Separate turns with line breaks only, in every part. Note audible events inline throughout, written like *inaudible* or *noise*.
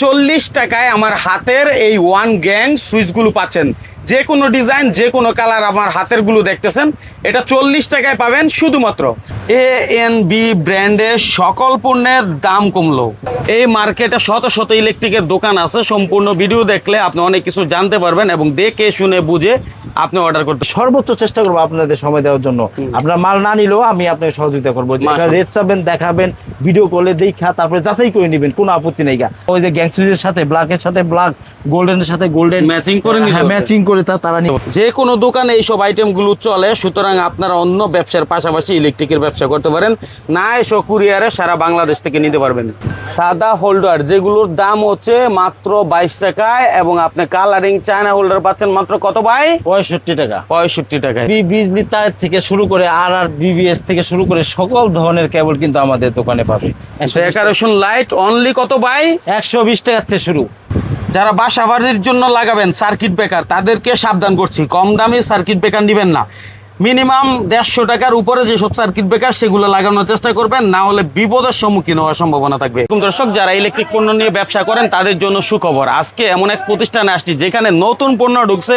চল্লিশ টাকায় আমার হাতের এই ওয়ান গ্যাং সুইচগুলো পাচ্ছেন। যে কোনো ডিজাইন যে কোনো কালার আমার হাতেরগুলো দেখতেছেন এটা চল্লিশ টাকায় পাবেন শুধুমাত্র। এ এন বি ব্র্যান্ডের সকল পণ্যের দাম কমলো। এই মার্কেটে শত শত ইলেকট্রিকের দোকান আছে সম্পূর্ণ ভিডিও দেখলে আপনি অনেক কিছু জানতে পারবেন এবং দেখে শুনে বুঝে আপনি অর্ডার করতে
সর্বোচ্চ চেষ্টা করব আপনাদের সময় দেওয়ার জন্য। আপনার মাল না নিলেও আমি আপনাকে সহযোগিতা করব। রেট চাবেন দেখাবেন ভিডিও করলে দেখা তারপরে যাচাই করে নেবেন কোনো আপত্তি নেই গা। ওই যে গ্যাং সুইচের সাথে ব্ল্যাকের সাথে ব্ল্যাক গোল্ডেনের সাথে গোল্ডেন
ম্যাচিং করে
হ্যাঁ ম্যাচিং করে তা তারা
যে কোনো দোকানে এইসব আইটেমগুলো চলে সুতরাং আপনারা অন্য ব্যবসার পাশাপাশি ইলেকট্রিকের ব্যবসা করতে পারেন। না এসো কুরিয়ারে সারা বাংলাদেশ থেকে নিতে পারবেন। সাদা হোল্ডার যেগুলোর দাম হচ্ছে মাত্র বাইশ টাকায় এবং আপনি কালারিং চায়না হোল্ডার পাচ্ছেন মাত্র কত ভাই?
পঁয়ষট্টি টাকা।
পঁয়ষট্টি টাকায়।
বি- বিজলি তার থেকে শুরু করে আর আর বিবিএস থেকে শুরু করে সকল ধরনের কেবল কিন্তু আমাদের দোকানে পাবে।
ডেকারেশন লাইট অনলি কত ভাই?
একশো বিশ টাকার থেকে শুরু।
যারা বাসা বাড়ির জন্য লাগাবেন সার্কিট ব্রেকার তাদেরকে সাবধান করছি। কম দামে সার্কিট ব্রেকার নেবেন না। মিনিমাম দেড়শো টাকার উপরে যেসব সার্কিট ব্রেকার সেগুলো লাগানোর চেষ্টা করবেন, না হলে বিপদের সম্মুখীন হওয়ার সম্ভাবনা থাকবে। দর্শক যারা ইলেকট্রিক পণ্য নিয়ে ব্যবসা করেন, তাদের জন্য সুখবর। আজকে এমন এক প্রতিষ্ঠানে আসছি, যেখানে নতুন পণ্য ঢুকছে,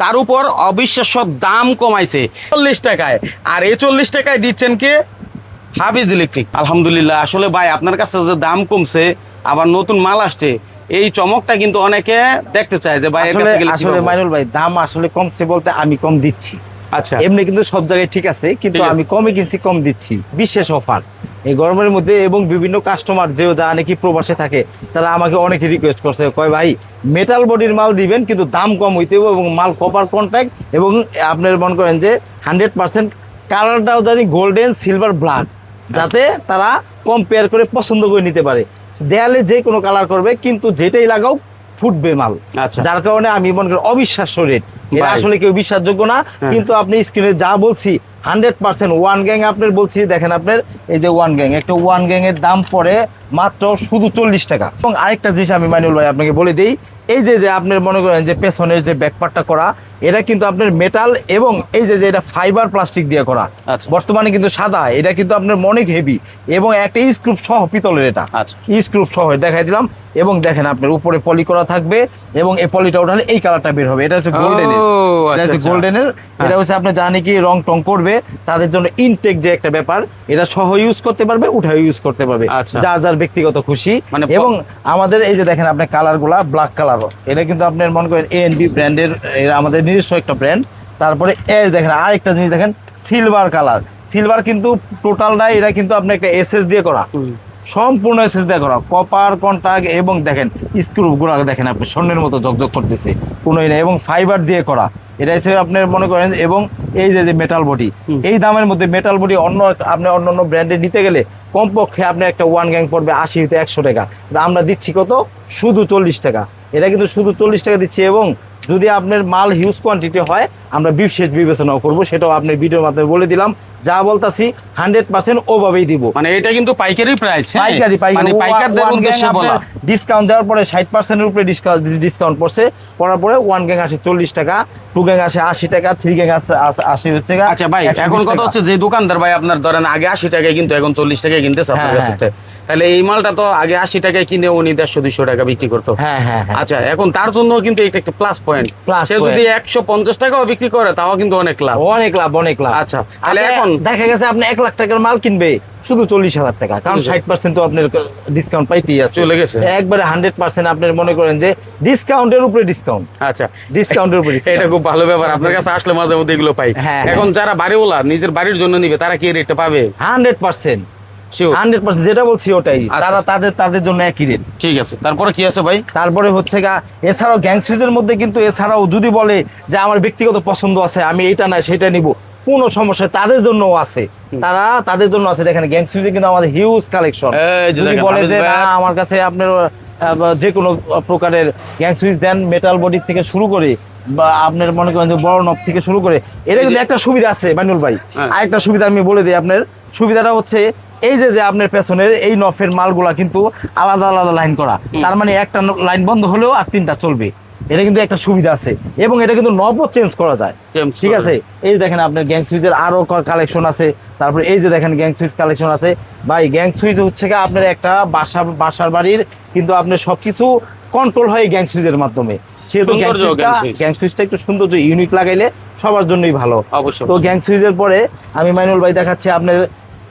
তার উপর অবিশ্বাস্য দাম কমাইছে। চল্লিশ টাকায়। আর এই চল্লিশ টাকায় দিচ্ছেন কে? হাফিজ ইলেকট্রিক। আলহামদুলিল্লাহ, আসলে ভাই, আপনার কাছে যে দাম কমছে, আবার নতুন মাল আসছে এই চমকটা কিন্তু অনেকে দেখতে চায় যে ভাই
আসলে মাইনুল ভাই দাম আসলে কমছে বলতে আমি কম দিচ্ছি।
আচ্ছা।
এমনি কিন্তু সব জায়গায় ঠিক আছে কিন্তু আমি কমে কিনছি কম দিচ্ছি। বিশেষ অফার। এই গরমের মধ্যে এবং বিভিন্ন কাস্টমার যেও যা নাকি প্রবাসে থাকে তারা আমাকে অনেকে রিকোয়েস্ট করছে কয় ভাই মেটাল বডির মাল দিবেন কিন্তু দাম কম হইতে হবে এবং মাল কপার কন্ট্যাক্ট এবং আপনার মনে করেন যে হান্ড্রেড পার্সেন্ট কালারটাও যদি গোল্ডেন সিলভার ব্ল্যাক যাতে তারা কম্পেয়ার করে পছন্দ করে নিতে পারে। দেয়ালে যে কোনো কালার করবে কিন্তু যেটাই লাগাও ফুটবে মাল
আচ্ছা।
যার কারণে আমি মনে করি অবিশ্বাস্য রেট আসলে কেউ বিশ্বাসযোগ্য না
হ্যাঁ।
কিন্তু আপনি স্ক্রিনে যা বলছি হান্ড্রেড পার্সেন্ট ওয়ান গ্যাং আপনার বলছি দেখেন আপনার এই যে ওয়ান গ্যাং একটা ওয়ান গ্যাং এর দাম পড়ে মাত্র শুধু চল্লিশ টাকা এবং আরেকটা জিনিস আমি মাইনুল ভাই আপনাকে বলে দিই এই যে যে আপনার মনে করেন যে পেছনের যে ব্যাকপার্টটা করা এটা কিন্তু আপনার মেটাল এবং এই যে যে এটা ফাইবার প্লাস্টিক দিয়ে করা
আচ্ছা।
বর্তমানে কিন্তু সাদা এটা কিন্তু আপনার অনেক হেভি এবং একটা স্ক্রুপ সহ পিতলের এটা
আচ্ছা।
স্ক্রুপ সহ দেখাই দিলাম এবং দেখেন আপনার উপরে পলি করা থাকবে এবং এই পলিটা উঠালে এই কালারটা বের হবে এটা হচ্ছে গোল্ডেনের এটা
আচ্ছা,
হচ্ছে
আচ্ছা।
গোল্ডেনের এটা হচ্ছে আপনি জানি কি রং টং করবে তাদের জন্য ইনটেক যে একটা ব্যাপার এটা সহ ইউজ করতে পারবে উঠা ইউজ করতে পারবে।
আচ্ছা।
যার যার ব্যক্তিগত খুশি।
মানে
এবং আমাদের এই যে দেখেন আপনার কালারগুলা ব্ল্যাক কালার এটা কিন্তু আপনার মনে করেন এ এন বি ব্র্যান্ডের আমাদের নিজস্ব একটা ব্র্যান্ড তারপরে এ দেখেন আরেকটা জিনিস দেখেন সিলভার কালার সিলভার কিন্তু টোটাল নাই এটা কিন্তু আপনি একটা এসএস দিয়ে করা। সম্পূর্ণ এসএস দিয়ে করা। কপার কন্টাক্ট এবং দেখেন স্ক্রু গুলো দেখেন আপনি স্বর্ণের মতো জকজক করতেছে। কোনো এবং ফাইবার দিয়ে করা। এটা হিসেবে আপনার মনে করেন এবং এই যে যে মেটাল বডি এই দামের মধ্যে মেটাল বডি অন্য আপনি অন্য অন্য ব্র্যান্ডে নিতে গেলে কমপক্ষে আপনি একটা ওয়ান গ্যাং পড়বে আশি হতে একশো টাকা। আমরা দিচ্ছি কত? শুধু চল্লিশ টাকা। এটা কিন্তু শুধু চল্লিশ টাকা দিচ্ছি এবং যদি আপনার মাল হিউজ কোয়ান্টিটি হয় আমরা বিশেষ বিবেচনাও করব সেটাও আপনার ভিডিওর মাধ্যমে বলে দিলাম। যা বলতাছি হান্ড্রেড পার্সেন্ট ওভাবেই দিব।
মানে এটা কিন্তু পাইকারি প্রাইস
পাইকারি পাইকারি।
মানে পাইকারদের উদ্দেশ্যে বলা।
ডিসকাউন্ট দেওয়ার পরে ষাট পার্সেন্টের উপরে ডিসকাউন্ট ডিসকাউন্ট পড়ছে। পড়ার পরে ওয়ান গ্যাং আসে চল্লিশ টাকা টু গ্যাং আসে আশি টাকা থ্রি গ্যাং আসে আশি হচ্ছে
আচ্ছা ভাই এখন কথা হচ্ছে যে দোকানদার ভাই আপনার ধরেন আগে আশি টাকায় কিন্তু এখন চল্লিশ টাকায় কিনতেছে আপনার
হ্যাঁ,
কাছে তাহলে এই মালটা তো আগে আশি টাকায় কিনে উনি দেড়শো দুইশো টাকা বিক্রি করতো।
হ্যাঁ হ্যাঁ হ্যাঁ।
আচ্ছা এখন তার জন্য কিন্তু এটা একটা প্লাস পয়েন্ট সে যদি একশো পঞ্চাশ টাকাও বিক্রি করে তাও কিন্তু অনেক লাভ।
অনেক লাভ অনেক লাভ।
আচ্ছা, তাহলে এখন-
দেখা গেছে আপনি এক লাখ টাকার মাল কিনবে শুধু চল্লিশ হাজার টাকা। কারণ ষাট পার্সেন্ট তো আপনার ডিসকাউন্ট পাইতেই আছে।
চলে গেছে।
একবারে হান্ড্রেড পার্সেন্ট আপনার মনে করেন যে ডিসকাউন্টের উপরে ডিসকাউন্ট
আচ্ছা।
ডিসকাউন্টের উপরে
এটা খুব ভালো ব্যাপার। আপনার কাছে আসলে মাঝে মধ্যে এগুলো পাই।
হ্যাঁ,
এখন যারা বাড়িওয়ালা নিজের বাড়ির জন্য নিবে তারা কি রেটটা পাবে?
হান্ড্রেড পার্সেন্ট হান্ড্রেড পার্সেন্ট যেটা বলছি ওটাই।
আচ্ছা।
তারা তাদের তাদের জন্য একই রেট
ঠিক আছে। তারপরে কি আছে ভাই?
তারপরে হচ্ছে গা এছাড়াও গ্যাং সুইচের মধ্যে কিন্তু এছাড়াও যদি বলে যে আমার ব্যক্তিগত পছন্দ আছে আমি এটা না সেটা নিব। কোনো সমস্যা তাদের জন্যও আছে। তারা তাদের জন্য আছে। দেখেন গ্যাং সুইচে কিন্তু আমাদের হিউজ কালেকশন যদি বলে যে না আমার কাছে আপনার যে কোনো প্রকারের গ্যাং সুইচ দেন মেটাল বডি থেকে শুরু করে বা আপনার মনে করেন যে বড় নব থেকে শুরু করে এটা কিন্তু একটা সুবিধা আছে মাইনুল ভাই।
হ্যাঁ।
আরেকটা সুবিধা আমি বলে দিই আপনার। সুবিধাটা হচ্ছে এই যে যে আপনার পেছনের এই নফের মালগুলা কিন্তু আলাদা আলাদা লাইন করা। তার মানে একটা লাইন বন্ধ হলেও আর তিনটা চলবে। এটা কিন্তু একটা সুবিধা আছে এবং এটা কিন্তু নব চেঞ্জ করা যায়। ঠিক আছে? এই দেখেন আপনার গ্যাং সুইচের আরও কালেকশন আছে। তারপরে এই যে দেখেন গ্যাং সুইচ কালেকশন আছে। ভাই গ্যাং সুইচ হচ্ছে কি আপনার একটা বাসা বাসার বাড়ির কিন্তু আপনার সবকিছু কন্ট্রোল হয় গ্যাং সুইচের মাধ্যমে। সেহেতু গ্যাং সুইচটা গ্যাং সুইচটা একটু সৌন্দর্য ইউনিক লাগাইলে সবার জন্যই ভালো।
অবশ্যই।
তো গ্যাং সুইচের পরে আমি মাইনুল ভাই দেখাচ্ছি আপনার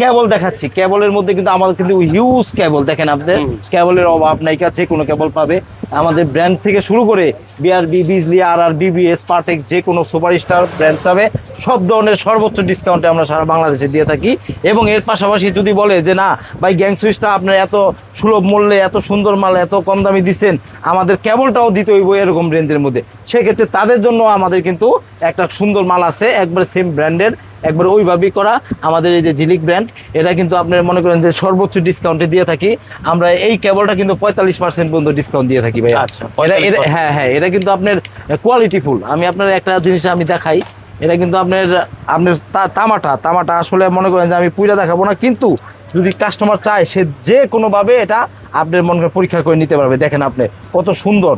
কেবল দেখাচ্ছি। কেবলের মধ্যে কিন্তু আমাদের কিন্তু হিউজ কেবল। দেখেন আপনাদের কেবলের অভাব নাই যে কোনো কেবল পাবে। আমাদের ব্র্যান্ড থেকে শুরু করে বিআরবি বিজলি আর আর বিবিএস পার্টেক যে কোনো সুপারস্টার ব্র্যান্ড পাবে। সব ধরনের সর্বোচ্চ ডিসকাউন্টে আমরা সারা বাংলাদেশে দিয়ে থাকি। এবং এর পাশাপাশি যদি বলে যে না ভাই গ্যাং সুইচটা আপনার এত সুলভ মূল্যে এত সুন্দর মাল এত কম দামি দিচ্ছেন আমাদের কেবলটাও দিতে হইব এরকম রেঞ্জের মধ্যে। সেক্ষেত্রে তাদের জন্য আমাদের কিন্তু একটা সুন্দর মাল আছে একবার সেম ব্র্যান্ডের একবার ওইভাবেই করা। আমাদের এই যে জিলিক ব্র্যান্ড এটা কিন্তু আপনার মনে করেন যে সর্বোচ্চ ডিসকাউন্টে দিয়ে থাকি। আমরা এই কেবলটা কিন্তু পঁয়তাল্লিশ পার্সেন্ট পর্যন্ত ডিসকাউন্ট দিয়ে থাকি ভাই
আচ্ছা,
এটা এটা
45%
হ্যাঁ হ্যাঁ এটা কিন্তু আপনার কোয়ালিটি ফুল আমি আপনার একটা জিনিস আমি দেখাই। এটা কিন্তু আপনার আপনার তামাটা। তামাটা আসলে মনে করেন যে আমি পুইরা দেখাবো না কিন্তু যদি কাস্টমার চায় সে যে কোনোভাবে এটা আপনার মনে করেন পরীক্ষা করে নিতে পারবে। দেখেন আপনি কত সুন্দর।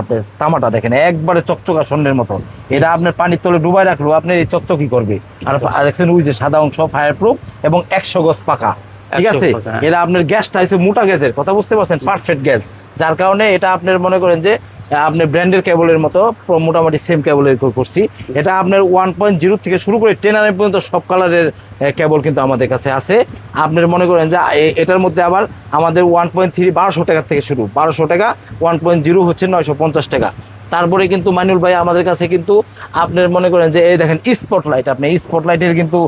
আপনার তামাটা দেখেন একবারে চকচকা স্বর্ণের মতো। এটা আপনার পানির তলে ডুবাই রাখল আপনি এই চকচকি করবে। আর আর দেখছেন ওই যে সাদা অংশ ফায়ার প্রুফ এবং একশো গজ পাকা ঠিক আছে?
হ্যাঁ।
এটা আপনার গ্যাসটা হচ্ছে মোটা গ্যাসের কথা বুঝতে পারছেন? Perfect gas. যার কারণে এটা আপনার মনে করেন যে আহ, আপনার ব্র্যান্ডের কেবলের মতো মোটামুটি সেম কেবলের করছি। এটা আপনার ওয়ান পয়েন্ট জিরো থেকে শুরু করে টেন আর পর্যন্ত সব কালারের কেবল কিন্তু আমাদের কাছে আছে। আপনার মনে করেন যে এটার মধ্যে আবার আমাদের ওয়ান পয়েন্ট থ্রি বারোশো টাকা থেকে শুরু। বারোশো টাকা ওয়ান পয়েন্ট জিরো হচ্ছে নয়শো পঞ্চাশ টাকা। তারপরে কিন্তু মাইনুল ভাই আমাদের কাছে কিন্তু আপনার মনে করেন যে এই দেখেন স্পটলাইট আপনি স্পটলাইটের কিন্তু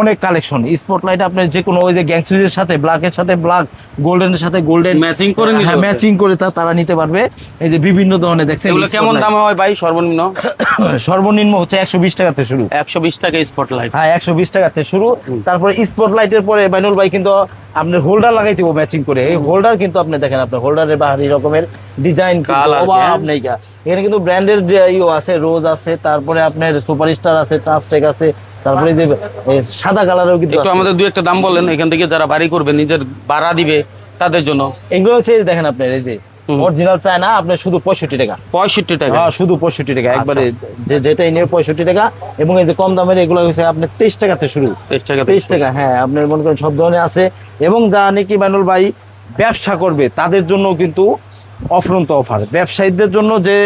অনেক কালেকশন স্পটলাইট আপনার যে কোনো ওই যে গ্যাংসুইজের সাথে ব্ল্যাকের সাথে ব্ল্যাক গোল্ডেনের সাথে গোল্ডেন
Matching করে
হ্যাঁ। ম্যাচিং করে তা তারা নিতে পারবে। এই যে বিভিন্ন ধরনের দেখছেন
এগুলো কেমন দাম হয় ভাই? সর্বনিম্ন? *coughs*
সর্বনিম্ন হচ্ছে একশো বিশ টাকাতে শুরু।
একশো বিশ টাকা স্পটলাইট
হ্যাঁ একশো বিশ টাকাতে শুরু। তারপরে স্পটলাইটের পরে বাইনুল ভাই কিন্তু আপনার হোল্ডার লাগাইতে ম্যাচিং করে এই হোল্ডার কিন্তু আপনি দেখেন আপনার হোল্ডারের বাহারি রকমের ডিজাইন অভাব। নেই। এখানে কিন্তু ব্র্যান্ডের ইও আছে রোজ আছে তারপরে আপনার সুপারস্টার আছে ট্রান্সটেক আছে তারপরে যে সাদা কালারও কিন্তু
একটু আমাদের দু একটা দাম বলেন এখান থেকে যারা বাড়ি করবে নিজের ভাড়া দিবে তাদের জন্য
এগুলো হচ্ছে দেখেন আপনার এই যে। অরিজিনাল চায় না আপনার শুধু পঁয়ষট্টি টাকা।
পঁয়ষট্টি টাকা।
হ্যাঁ শুধু পঁয়ষট্টি টাকা।
আচ্ছা।
একবারে যে যেটাই নিয়ে পঁয়ষট্টি টাকা এবং এই যে কম দামের এগুলো হচ্ছে আপনার তেইশ টাকাতে শুরু।
তেইশ টাকা
তেইশ টাকা হ্যাঁ আপনার মনে করেন সব ধরনের আছে। এবং যারা নাকি মানুল ভাই ব্যবসা করবে তাদের জন্য কিন্তু অফরন্ত অফার। ব্যবসায়ীদের জন্য যে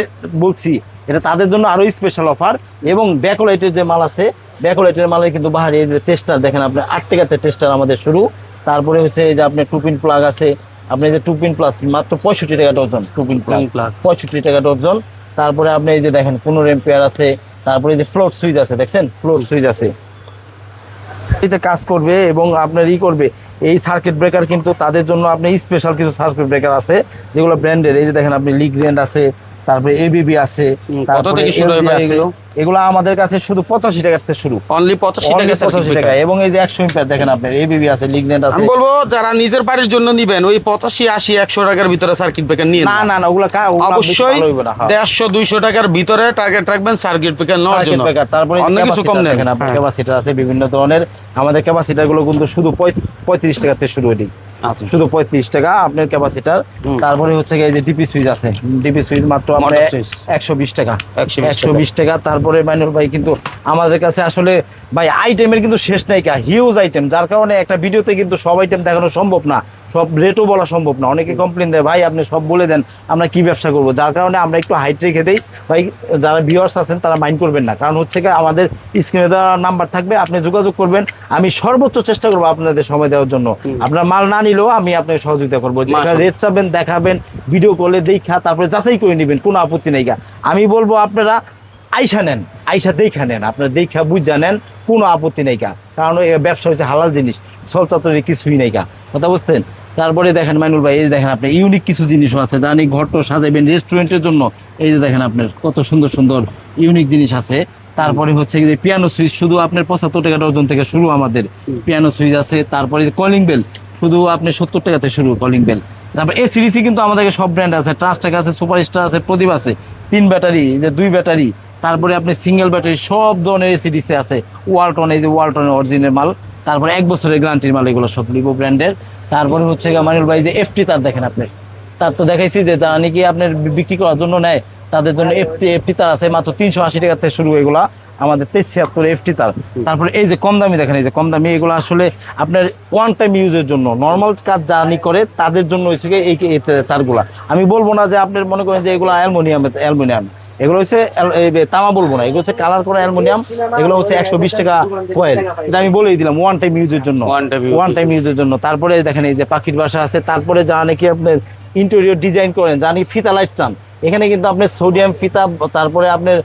বলছি এটা তাদের জন্য আরও স্পেশাল অফার। এবং ব্যাকোলাইটের যে মাল আছে ব্যাকোলাইটের মালের কিন্তু বাহারে এই যে টেস্টার দেখেন আপনি আট টাকাতে টেস্টার আমাদের শুরু। তারপরে হচ্ছে এই যে আপনার টুপিন প্লাগ আছে আপনি যে টু পিন প্লাস মাত্র পঁয়ষট্টি টাকা ডজন টু
পিন প্লাস
পঁয়ষট্টি টাকা ডজন। তারপরে আপনি এই যে দেখেন পনেরো এম্পিয়ার আছে তারপরে যে ফ্লোট সুইচ আছে দেখছেন? ফ্লোট সুইচ আছে। এতে কাজ করবে এবং আপনার ই করবে। এই সার্কিট ব্রেকার কিন্তু তাদের জন্য আপনি স্পেশাল কিছু সার্কিট ব্রেকার আছে যেগুলো ব্র্যান্ডের এই যে দেখেন আপনি লিগ ব্র্যান্ড আছে তারপরে এবিবি আছে
কত থেকে শুরু হয়। এগুলো?
এগুলো আমাদের কাছে শুধু পঁচাশি টাকা থেকে শুরু
অনলি পঁচাশি
Only
টাকা circuit
85 টাকা এবং এই যে একশো এম্পিয়ার দেখেন আপনার এবিবি আছে লিগ ব্র্যান্ড আছে
আমি বলব যারা নিজের বাড়ির জন্য নিবেন ওই পঁচাশি আশি একশো টাকার ভিতরে সার্কিট ব্রেকার নিয়ে
না না না ওগুলো
অবশ্যই
হ্যাঁ।
দেড়শো দুইশো টাকার ভিতরে টার্গেট রাখবেন সার্কিট ব্রেকার নেওয়ার জন্য
তারপরে
অন্য কিছু কম নেন হ্যাঁ।
ক্যাপাসিটার আছে বিভিন্ন ধরনের আমাদের ক্যাপাসিটারগুলো কিন্তু শুধু পঁয়- পঁয়ত্রিশ টাকা থেকে শুরু
আচ্ছা।
শুধু পঁয়ত্রিশ টাকা আপনার ক্যাপাসিটার তারপরে হচ্ছে এই যে ডিপি সুইচ আছে। ডিপি সুইচ মাত্র আপনার একশো বিশ টাকা। একশো বিশ টাকা। তারপরে মাইনুল ভাই কিন্তু আমাদের কাছে আসলে ভাই আইটেমের কিন্তু শেষ নাই কা হিউজ আইটেম যার কারণে একটা ভিডিওতে কিন্তু সব আইটেম দেখানো সম্ভব না। সব রেটও বলা সম্ভব না। অনেকে কমপ্লেন দেয় ভাই আপনি সব বলে দেন আমরা কি ব্যবসা করব? যার কারণে আমরা একটু হাইট রেখে দেই। ভাই যারা ভিউয়ার্স আছেন তারা মাইন্ড করবেন না। কারণ হচ্ছে কি আমাদের স্ক্রিনে দেওয়া নাম্বার থাকবে আপনি যোগাযোগ করবেন। আমি সর্বোচ্চ চেষ্টা করব আপনাদের সময় দেওয়ার জন্য। আপনার মাল না নিলেও আমি আপনাকে সহযোগিতা করব। রেট চাবেন দেখাবেন ভিডিও কলে দেখা তারপরে যাচাই করে নেবেন কোনো আপত্তি নেই। আমি বলব আপনারা আইসা নেন আইসা দেখা নেন আপনার দেখা বুঝা নেন কোনো আপত্তি নেই কারণ ব্যবসা হচ্ছে হালাল জিনিস সলচাতরে কিছুই নেই কথা বুঝতেন তারপরে দেখেন মাইনুল ভাই, এই দেখেন আপনি ইউনিক কিছু জিনিসও আছে জানি ঘরটো সাজাবেন রেস্টুরেন্টের জন্য। এই যে দেখেন আপনার, কত সুন্দর সুন্দর ইউনিক জিনিস আছে। তারপরে হচ্ছে যে পিয়ানো সুইচ শুধু আপনার পঁচাত্তর টাকা ডজন থেকে শুরু আমাদের পিয়ানো সুইচ আছে। তারপরে কলিং বেল শুধু আপনি সত্তর টাকাতে শুরু কলিং বেল তারপর এ সিরিজে কিন্তু আমাদের সব ব্র্যান্ড আছে। ট্রাস্টেক আছে সুপারস্টার আছে, প্রদীপ আছে। তিন ব্যাটারি যে দুই ব্যাটারি। তারপরে আপনি সিঙ্গেল ব্যাটারি সব ধরনের এ এসিডিসি আছে। ওয়ালটন এই যে ওয়ালটনের অরিজিনাল মাল। তারপরে এক বছরের গ্যারান্টির মাল, এগুলো সব লিভো ব্র্যান্ডের তারপরে হচ্ছে মানিল ভাই যে এফটি তার দেখেন আপনি। তার তো দেখাইছি যে যারা নাকি আপনার বিক্রি করার জন্য নেয়। তাদের জন্য এফটি এফটি তার আছে মাত্র তিনশো আশি টাকা থেকে শুরু এগুলা। আমাদের তেইশ ছিয়াত্তর এফটি তার। তারপরে এই যে কম দামি দেখেন, এই যে কম দামি, এগুলো আসলে আপনার ওয়ান টাইম ইউজের জন্য। নর্মাল কাজ জার্নি করে, তাদের জন্য এই এই তারগুলা। আমি বলব না যে আপনার মনে করেন যে এগুলো অ্যালমোনিয়াম অ্যালমোনিয়াম। এগুলো হচ্ছে তামা বলব না এগুলো হচ্ছে কালার করা অ্যালমোনিয়াম এগুলো হচ্ছে একশো বিশ টাকা কয়েল এটা আমি বলেই দিলাম ওয়ান টাইম ইউজের জন্য। ওয়ান টাইম ইউজের জন্য। তারপরে দেখেন এই যে পাখির বাসা আছে তারপরে যা নাকি আপনি ইন্টেরিয়র ডিজাইন করেন জানি ফিতা লাইট চান। এখানে কিন্তু আপনার সোডিয়াম ফিতা তারপরে আপনার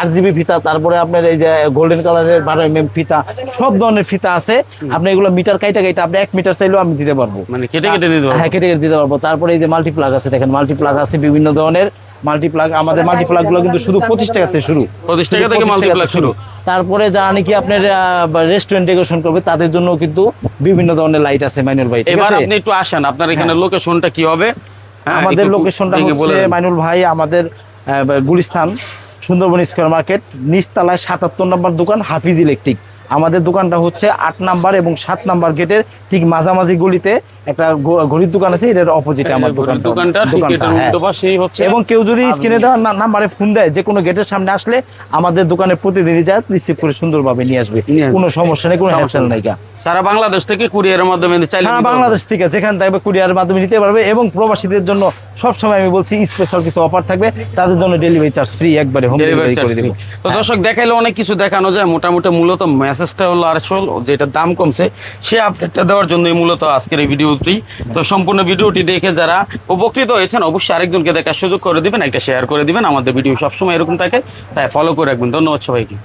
আরজিবি ফিতা তারপরে আপনার এই যে গোল্ডেন কালারের বারো এম ফিতা সব ধরনের ফিতা আছে। আপনি এগুলো মিটার কাইটা কাইটা আপনি এক মিটার চাইলেও আমি দিতে পারব।
মানে কেটে কেটে দিতে পারব।
হ্যাঁ কেটে কেটে দিতে পারব। তারপরে এই যে মাল্টিপ্লাগ আছে দেখেন মাল্টিপ্লাগ আছে বিভিন্ন ধরনের। মাল্টিপ্লাগ আমাদের মাল্টিপ্লাগগুলো কিন্তু শুধু পঁচিশ টাকা থেকে শুরু।
25 টাকা থেকে
25
multiplag শুরু।
তারপরে যারা নাকি আপনার রেস্টুরেন্ট ডেকোরেশন করবে তাদের জন্য কিন্তু বিভিন্ন ধরনের লাইট আছে ম্যানুয়াল লাইট
এবার আপনি একটু আসেন আপনার এখানে লোকেশনটা কি হবে? হ্যাঁ,
আমাদের লোকেশনটা হচ্ছে মাইনুল ভাই আমাদের গুলিস্তান সুন্দরবন স্কোয়ার মার্কেট নিচতলায় সাতাত্তর নম্বর দোকান হাফিজ ইলেকট্রিক আমাদের দোকানটা হচ্ছে আট নাম্বার এবং সাত নাম্বার গেটের ঠিক মাঝামাঝি গলিতে একটা ঘড়ির দোকান আছে এটার অপোজিটে আমার দোকানটা হ্যাঁ। এবং কেউ যদি স্ক্রিনে দেওয়ার না- নাম্বারে ফোন দেয় যে কোনো গেটের সামনে আসলে আমাদের দোকানে প্রতিনিধি যায় রিসিভ করে সুন্দরভাবে নিয়ে আসবে
নিয়ে আসবে।
কোনো সমস্যা নেই কোনো হ্যাসেল
নেই। সারা বাংলাদেশ থেকে কুরিয়ারের মাধ্যমে
সারা বাংলাদেশ থেকে যেখান থেকে কুরিয়ারের মাধ্যমে নিতে পারবে এবং প্রবাসীদের জন্য সবসময় আমি বলছি স্পেশাল কিছু অফার থাকবে। তাদের জন্য ডেলিভারি চার্জ ফ্রি একবারে হোম
ডেলিভারি
ডেলিভারি করে দেবো।
তো দর্শক দেখাইলে অনেক কিছু দেখানো যায়। মোটামুটি মূলত মেসেজটা হলো আসল যেটা দাম কমছে সে আপডেটটা দেওয়ার জন্যই মূলত আজকের এই ভিডিওটি। তো সম্পূর্ণ ভিডিওটি দেখে যারা উপকৃত হয়েছেন অবশ্যই আরেকজনকে দেখার সুযোগ করে দিবেন একটা শেয়ার করে দিবেন। আমাদের ভিডিও সবসময় এরকম থাকে তাই ফলো করে রাখবেন। ধন্যবাদ সবাইকে।